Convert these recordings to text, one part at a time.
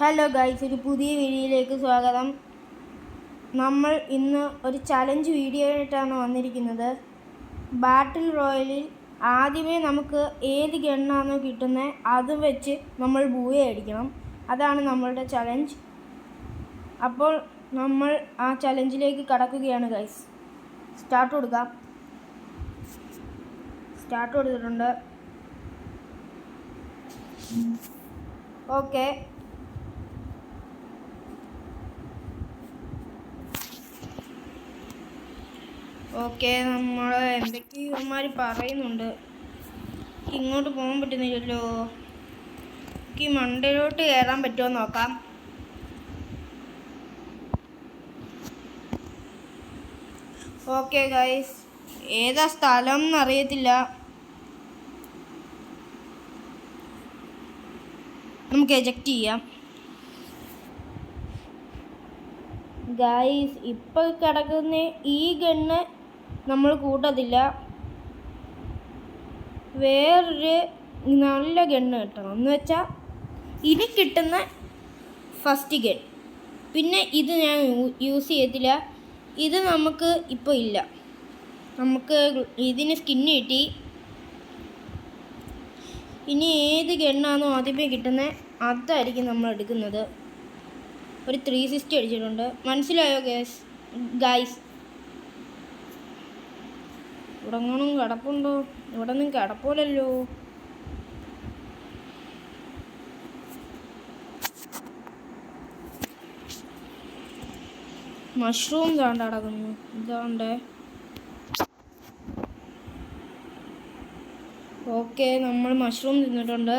Hello guys ഒരു പുതിയ വീഡിയോയിലേക്ക് സ്വാഗതം. നമ്മൾ ഇന്ന് ഒരു ചലഞ്ച് വീഡിയോ ആയിട്ടാണ് വന്നിരിക്കുന്നത്. ബാറ്റിൽ റോയലിൽ ആദ്യമേ നമുക്ക് ഏത് ഗണ്ണാണോ കിട്ടുന്നത് അത് വെച്ച് നമ്മൾ ബൂയ അടിക്കണം. അതാണ് നമ്മളുടെ ചലഞ്ച് അപ്പോൾ നമ്മൾ ആ ചലഞ്ചിലേക്ക് കടക്കുകയാണ് ഗൈസ് സ്റ്റാർട്ട് കൊടുക്കാം. സ്റ്റാർട്ട് കൊടുത്തിട്ടുണ്ട്. ഓക്കെ ഓക്കെ നമ്മൾ ഇവന്മാർ പറയുന്നുണ്ട്. ഇങ്ങോട്ട് പോകാൻ പറ്റുന്നില്ലല്ലോ. ഈ മണ്ടയിലോട്ട് കയറാൻ പറ്റുമോ നോക്കാം. ഓക്കെ ഗൈസ് ഏതാ സ്ഥലം എന്നറിയത്തില്ല നമുക്ക് എജക്റ്റ് ചെയ്യാം. ഗൈസ് ഇപ്പോൾ കിടക്കുന്ന ഈ ഗണ്ണ് നമ്മൾ കൂട്ടത്തില്ല. വേറൊരു നല്ല ഗണ്ണ് കിട്ടണം. എന്ന് വെച്ചാൽ ഇനി കിട്ടുന്ന ഫസ്റ്റ് ഗൺ. പിന്നെ ഇത് ഞാൻ യൂസ് ചെയ്യത്തില്ല. ഇത് നമുക്ക് ഇപ്പോൾ ഇല്ല. നമുക്ക് ഇതിന് സ്കിന്ന് കിട്ടി. ഇനി ഏത് ഗണ്ണാണോ ആദ്യമേ കിട്ടുന്നത് അതായിരിക്കും നമ്മൾ എടുക്കുന്നത്. ഒരു ത്രീ സിക്സ്റ്റി അടിച്ചിട്ടുണ്ട്. മനസ്സിലായോ ഗേസ് ഗൈസ് ഇവിടെ എങ്ങാനും കിടപ്പുണ്ടോ? ഇവിടെ ഒന്നും കിടപ്പോലല്ലോ മഷ്റൂം താണ്ട അടക്കുന്നു ഇതാണ്ടേ. ഓക്കെ നമ്മൾ മഷ്റൂം തിന്നിട്ടുണ്ട്.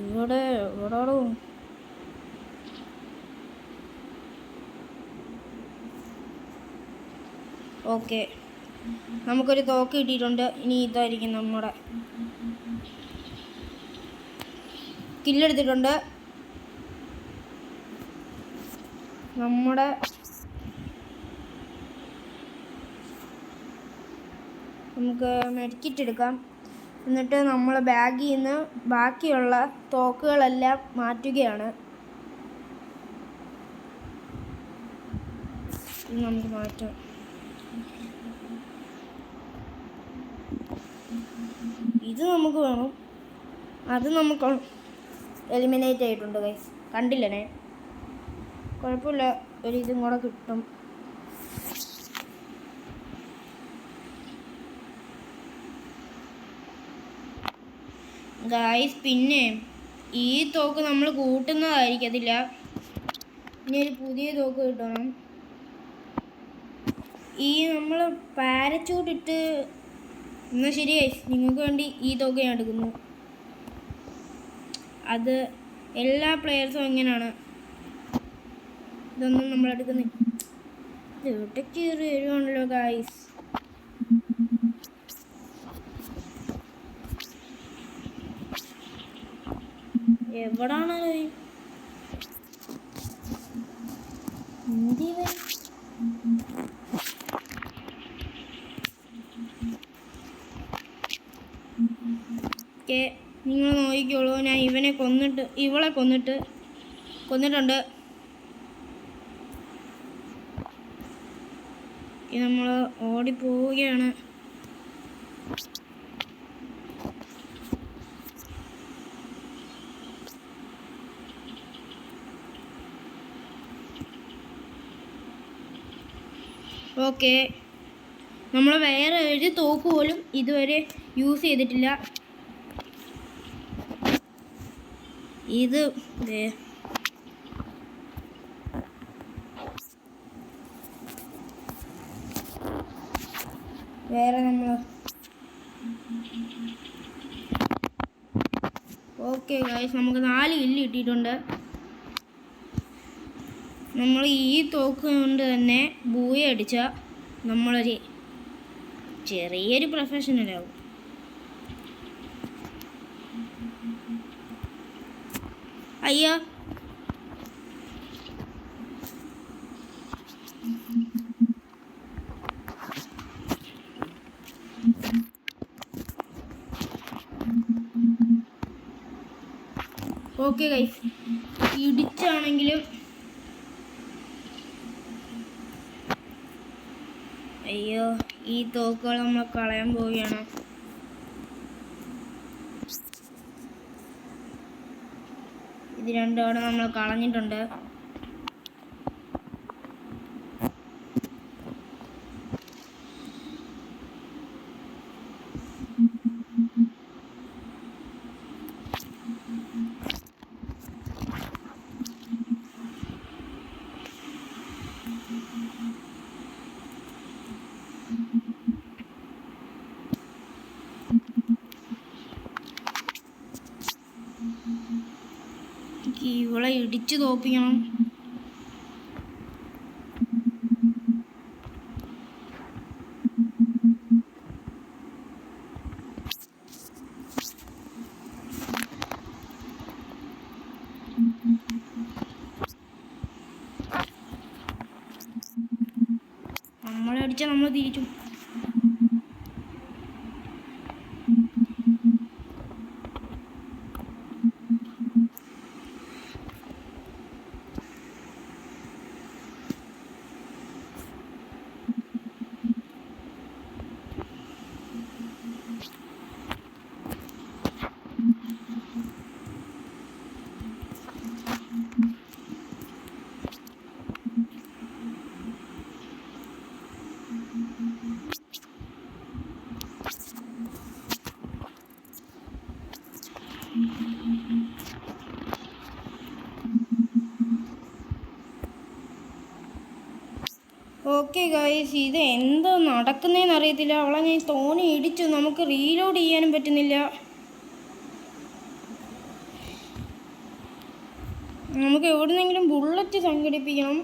ഇവിടെ എവിടാടോ ഓക്കെ. നമുക്കൊരു തോക്ക് കിട്ടിയിട്ടുണ്ട്. ഇനി ഇതായിരിക്കും നമ്മുടെ കില്ലെടുത്തിട്ടുണ്ട് നമ്മുടെ നമുക്ക് മെഡിക്കിറ്റ് എടുക്കാം. എന്നിട്ട് നമ്മൾ ബാഗിൽ നിന്ന് ബാക്കിയുള്ള തോക്കുകളെല്ലാം മാറ്റുകയാണ്. നമുക്ക് മാറ്റാം. ഇത് നമുക്ക് വേണം. അത് നമുക്ക് എലിമിനേറ്റ് ആയിട്ടുണ്ട് ഗൈസ് കണ്ടില്ലേ? കുഴപ്പമില്ല. ഒരു ഇതും കൂടെ കിട്ടും. ഗായ്സ് പിന്നെ ഈ തോക്ക് നമ്മൾ കൂട്ടുന്നതായിരിക്കത്തില്ല ഇനി ഒരു പുതിയ തോക്ക് കിട്ടണം. ഈ നമ്മൾ പാരച്ചൂട്ട് ഇട്ട് എന്നാൽ ശരി ഗൈസ് നിങ്ങൾക്ക് വേണ്ടി ഈ തുക എടുക്കുന്നു. അത് എല്ലാ പ്ലെയേഴ്സും ഇങ്ങനെയാണ് ഇതൊന്നും നമ്മൾ എടുക്കുന്നില്ല ഇവിടെ ഗായ്സ് എവിടാണ് എന്തിവൻ ഓക്കെ നിങ്ങൾ നോക്കിക്കോളൂ. ഞാൻ ഇവനെ കൊന്നിട്ട് ഇവളെ കൊന്നിട്ട് കൊന്നിട്ടുണ്ട്. നമ്മൾ ഓടിപ്പോവുകയാണ്. ഓക്കെ. നമ്മൾ വേറെ ഒരു തോക്ക് പോലും ഇതുവരെ യൂസ് ചെയ്തിട്ടില്ല. ഇത് വേറെ നമ്മൾ ഓക്കെ ഗൈസ് നമുക്ക് നാല് കില്ല് കിട്ടിയിട്ടുണ്ട്. നമ്മൾ ഈ തോക്ക് കൊണ്ട് തന്നെ ബൂയ അടിച്ച നമ്മളൊരു ചെറിയൊരു പ്രൊഫഷണലാവും അയ്യോ. ഓക്കെ ഗൈസ് ഇടിച്ചാണെങ്കിലും അയ്യോ ഈ തോക്കുകൾ നമ്മൾ കളയാൻ പോവുകയാണ്. ഇത് രണ്ടും അവിടെ നമ്മൾ കളഞ്ഞിട്ടുണ്ട്. എനിക്ക് ഇവളെ ഇടിച്ചു തോപ്പിക്കണം നമ്മളെ അടിച്ചാൽ നമ്മൾ തിരിച്ചു ഓക്കെ ഗൈസ് ഇത് എന്തോ നടക്കുന്നതെന്ന് അറിയത്തില്ല. അവളെ ഞാൻ തോണി ഇടിച്ചു. നമുക്ക് റീലോഡ് ചെയ്യാനും പറ്റുന്നില്ല. നമുക്ക് എവിടുന്നെങ്കിലും ബുള്ളറ്റ് സംഘടിപ്പിക്കണം.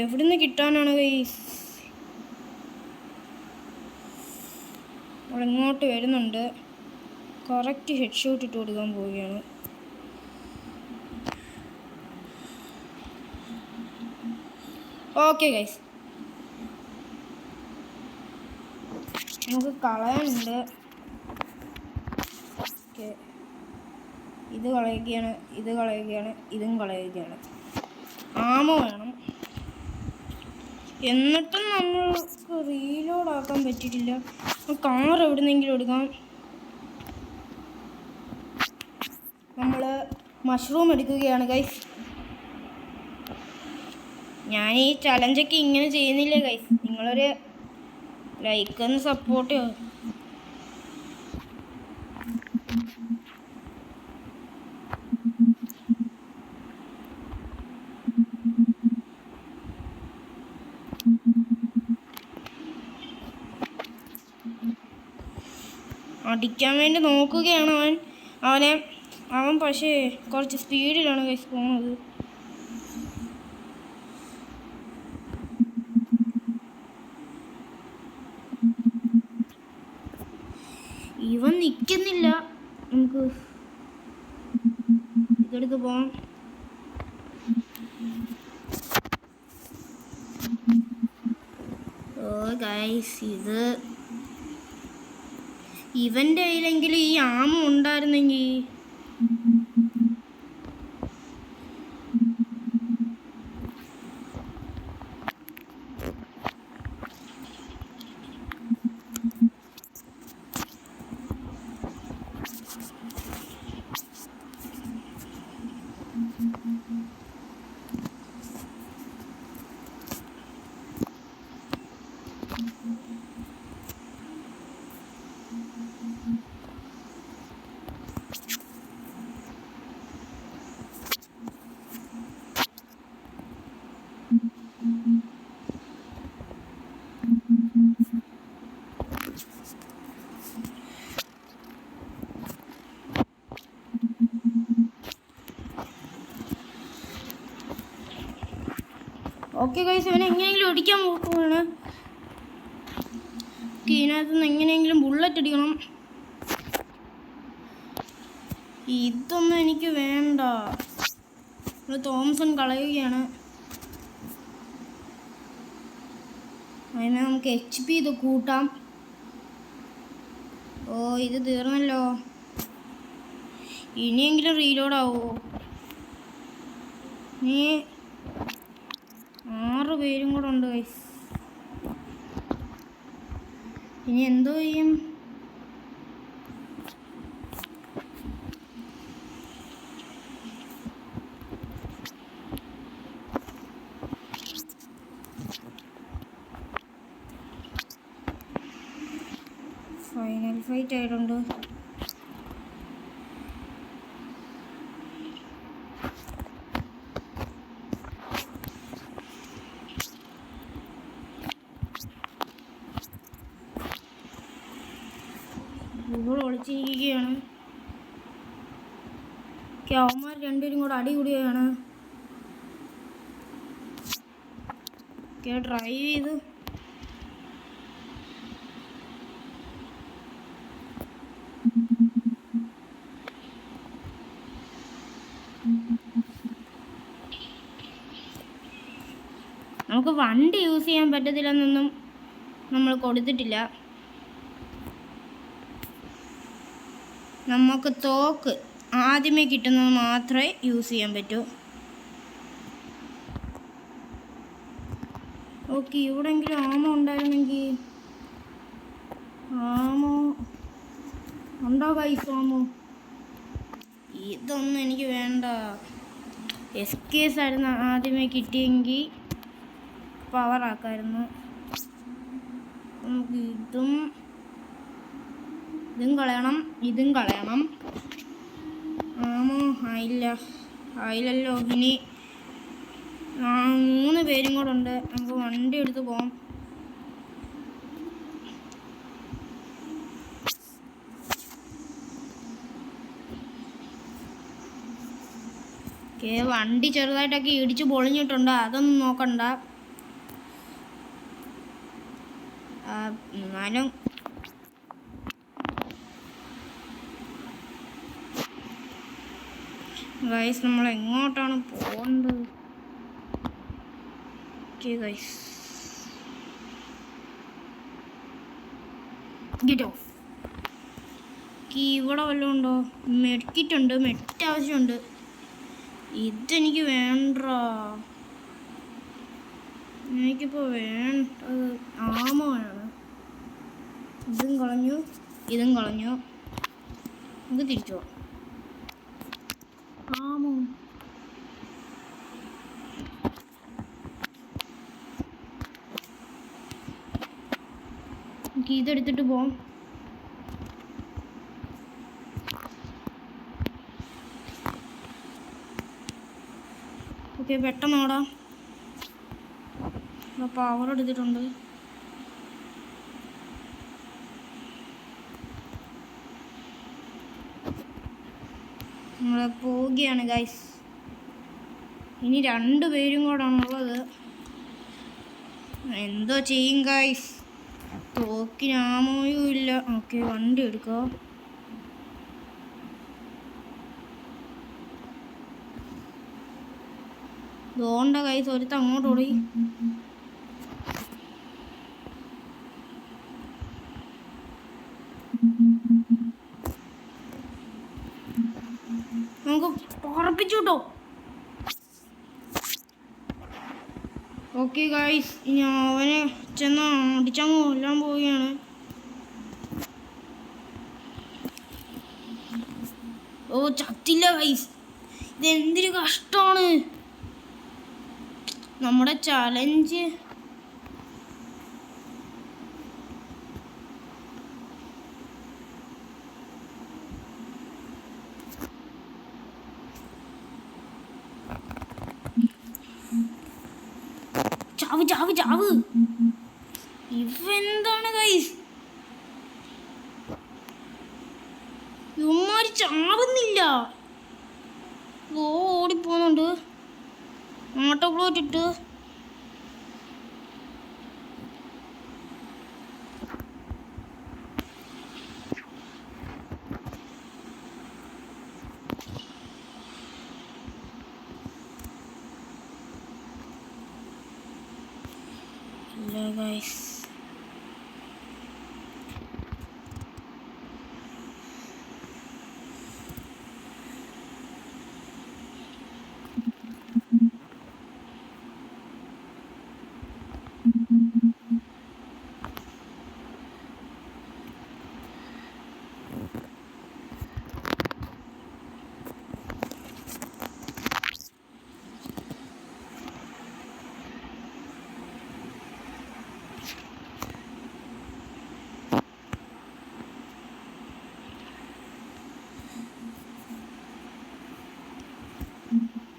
എവിടുന്ന് കിട്ടാനാണ് ഗൈസ് അവളിങ്ങോട്ട് വരുന്നുണ്ട്. കറക്റ്റ് ഹെഡ് ഷോട്ട് ഇട്ട് കൊടുക്കാൻ പോവുകയാണ്. Okay guys. നമുക്ക് കളയാനുണ്ട്. ഓക്കെ. ഇത് കളയുകയാണ് ഇത് കളയുകയാണ് ഇതും കളയുകയാണ്. ആമ വേണം. എന്നിട്ടും നമ്മൾക്ക് റീലോഡ് ആക്കാൻ പറ്റിയിട്ടില്ല. കാർ എവിടുന്നെങ്കിലും എടുക്കാം. നമ്മൾ മഷ്റൂം എടുക്കുകയാണ് ഗൈസ് ഞാൻ ഈ ചലഞ്ചൊക്കെ ഇങ്ങനെ ചെയ്യുന്നില്ല ഗൈസ് നിങ്ങളൊരു ലൈക്ക് ഒന്ന് സപ്പോർട്ട് ചെയ്യോ. അടിക്കാൻ വേണ്ടി നോക്കുകയാണ് അവൻ. അവനെ അവൻ പക്ഷേ കുറച്ച് സ്പീഡിലാണ് കൈസ് പോകുന്നത് ഇവൻ നിൽക്കുന്നില്ല നമുക്ക് ഇതെടുത്ത് പോവാം. ഓ ഗൈസ് ഇത് ഇവന്റെ കയ്യിലെങ്കിലും ഈ ആമ ഉണ്ടായിരുന്നെങ്കിൽ ഓക്കെ കൈസ് ഇവനെ എങ്ങനെയെങ്കിലും ഒടിക്കാൻ നോക്കുവാണ്. ഇതിനകത്ത് നിന്ന് എങ്ങനെയെങ്കിലും ബുള്ളറ്റ് അടിക്കണം. ഇതൊന്നും എനിക്ക് വേണ്ട. ഇത് തോമസൺ കളയുകയാണ്. അതിനെ നമുക്ക് എച്ച് പി ഇത് കൂട്ടാം. ഓ ഇത് തീർന്നല്ലോ. ഇനിയെങ്കിലും റീലോഡ് നീ ആറ് പേരും കൂടെ ഉണ്ട് ഗൈസ് ഇനി എന്തോ ചെയ്യും? ഫൈനൽ ഫൈറ്റ് ആയിട്ടുണ്ട്. ഇവിടെ ഒളിച്ചിരിക്കുകയാണ് അവന്മാർ രണ്ടുപേരും കൂടെ അടികൂടിയാണ് ഡ്രൈവ് ചെയ്ത്. നമുക്ക് വണ്ടി യൂസ് ചെയ്യാൻ പറ്റത്തില്ലെന്നൊന്നും നമ്മൾ കൊടുത്തിട്ടില്ല. നമുക്ക് തോക്ക് ആദ്യമേ കിട്ടുന്നത് മാത്രമേ യൂസ് ചെയ്യാൻ പറ്റൂ. ഓക്കെ ഇവിടെങ്കിലും ആമോ ഉണ്ടായിരുന്നെങ്കിൽ ആമോ ഉണ്ടോ കൈസ് ആമോ? ഇതൊന്നും എനിക്ക് വേണ്ട. എസ് കേസ് ആയിരുന്നു ആദ്യമേ കിട്ടിയെങ്കിൽ പവറാക്കായിരുന്നു നമുക്ക് ഇതും ഇതും കളയണം ഇതും കളയണം. ആമോ? ആയില്ല. ആയില്ലല്ലോ. ഇനി മൂന്ന് പേരും കൂടെ ഉണ്ട്. നമുക്ക് വണ്ടി എടുത്ത് പോവാം. ഓക്കെ വണ്ടി ചെറുതായിട്ടൊക്കെ ഇടിച്ച് പൊളിഞ്ഞിട്ടുണ്ട്. അതൊന്നും നോക്കണ്ട. എന്നാലും ഗൈസ് നമ്മൾ എങ്ങോട്ടാണ് പോകേണ്ടത് ഓക്കെ ഗൈസ് കിട്ടോ ഇവിടെ വല്ലതും ഉണ്ടോ? മെഡ്കിറ്റുണ്ട് മെറ്റ് ആവശ്യമുണ്ട്. ഇതെനിക്ക് വേണ്ട എനിക്കിപ്പോൾ വേണ്ടത് ആമോയാണ്. ഇതും കളഞ്ഞു ഇതും കളഞ്ഞു. നമുക്ക് തിരിച്ചു പോവാം എനിക്ക് ഇതെടുത്തിട്ട് പോവാം ഓക്കെ പെട്ടെന്ന് ഓടാം പവർ എടുത്തിട്ടുണ്ട്. നമ്മൾ പോവുകയാണ് ഗൈസ് ഇനി രണ്ട് പേരും ഉള്ളത്. എന്തോ ചെയ്യും ഗൈസ് തോക്കിന് ആമോയും ഇല്ല. ഓക്കെ വണ്ടി എടുക്കുക ദോണ്ട കൈ സ്വരത്ത് അങ്ങോട്ട് ഓടി നമുക്ക് ഉറപ്പിച്ചു കേട്ടോ ഓക്കെ ഗായ്സ് ഇനി അവനെ ചെന്ന് അടിച്ചങ്ങ് കൊല്ലാൻ പോവുകയാണ്. ഓ ചത്തില്ല ഗൈസ് ഇതെന്തൊരു കഷ്ടമാണ്. നമ്മുടെ ചലഞ്ച് ഓ ഓടിപ്പോന്നുണ്ട്. ഓട്ടോ പ്ലോട്ട് Mm-hmm.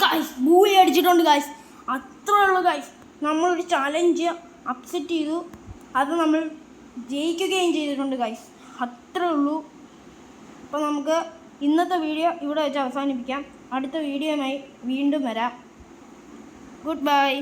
ഗൈസ് ഭൂമി അടിച്ചിട്ടുണ്ട് ഗൈസ് അത്രേ ഉള്ളൂ ഗൈസ് നമ്മളൊരു ചലഞ്ച് അപ്സെറ്റ് ചെയ്തു. അത് നമ്മൾ ജയിക്കുകയും ചെയ്തിട്ടുണ്ട് ഗൈസ് അത്രേ ഉള്ളൂ. അപ്പോൾ നമുക്ക് ഇന്നത്തെ വീഡിയോ ഇവിടെ വെച്ച് അവസാനിപ്പിക്കാം. അടുത്ത വീഡിയോയുമായി വീണ്ടും വരാം. Good bye